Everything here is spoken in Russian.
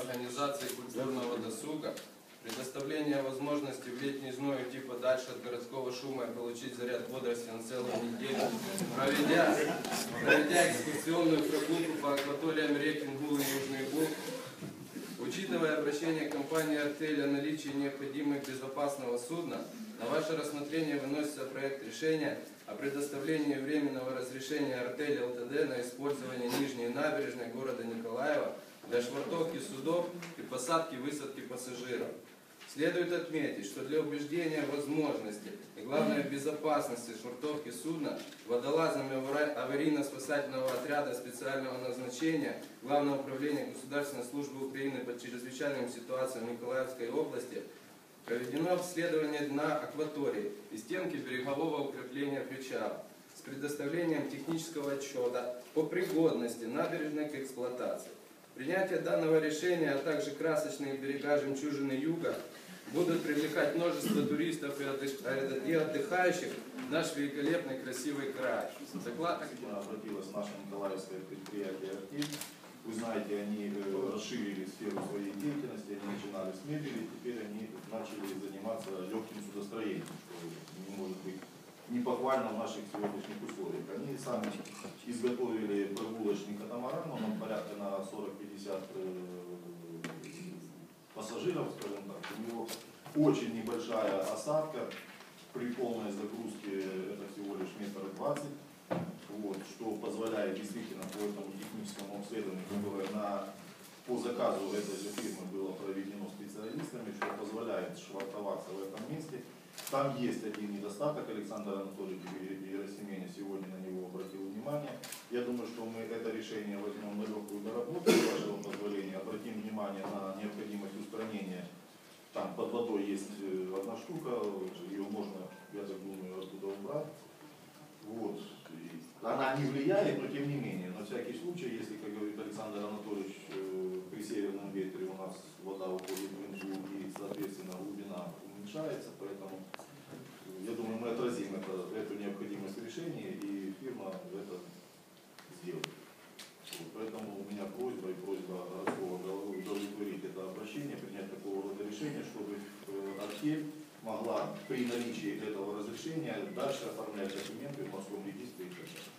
организации культурного досуга, предоставление возможности в летний зной уйти подальше от городского шума и получить заряд бодрости на целую неделю, проведя, проведя экскурсионную прогулку по акваториям рек Ингул и Южный Буг, Учитывая обращение компании «Артель» о наличии необходимых безопасного судна, на ваше рассмотрение выносится проект решения о предоставлении временного разрешения «Артель» ЛТД на использование нижней набережной города Николаева швартовки судов и посадки и высадки пассажиров. Следует отметить, что для убеждения возможности и, главное, безопасности швартовки судна водолазами аварийно-спасательного отряда специального назначения Главного управления Государственной службы Украины по чрезвычайным ситуациям Николаевской области проведено обследование дна акватории и стенки берегового укрепления причала с предоставлением технического отчета по пригодности набережной к эксплуатации. Принятие данного решения, а также красочные берега жемчужины юга будут привлекать множество туристов и и отдыхающих в наш великолепный красивый край. Действительно обратилось наше николаевское предприятие «Артель». Вы знаете, они э, расширили сферу своей деятельности, они начинали с мебели, теперь они начали заниматься легким судостроением, что не может быть не похвально в наших сегодняшних условиях. Они сами изготовили прогулочный катамаран, он порядка на 40-50 э, пассажиров, скажем так. У него очень небольшая осадка, при полной загрузке это всего лишь метр двадцать, вот, что позволяет действительно по этому техническому обследованию, которое на, по заказу этой же фирмы было проведено специалистами, что позволяет швартоваться в этом месте. Там есть один недостаток, Александр Анатольевич Герасименя сегодня на него обратил внимание. Я думаю, что мы это решение возьмем на легкую доработку, с вашего позволения, обратим внимание на необходимость устранения там под водой есть э, одна штука, ее можно, я так думаю, оттуда убрать. Вот. Она не влияет, но тем не менее, на всякий случай, если, как говорит Александр Анатольевич, э, при северном ветре у нас вода уходит в Инжу и, соответственно, глубина уменьшается, поэтому э, я думаю, мы отразим это, эту решения, и фирма это сделает. Вот, Поэтому у меня просьба и просьба городского головы удовлетворить это обращение, принять такого рода решение, чтобы э, артель могла при наличии этого разрешения дальше оформлять документы в морском регистре и так далее.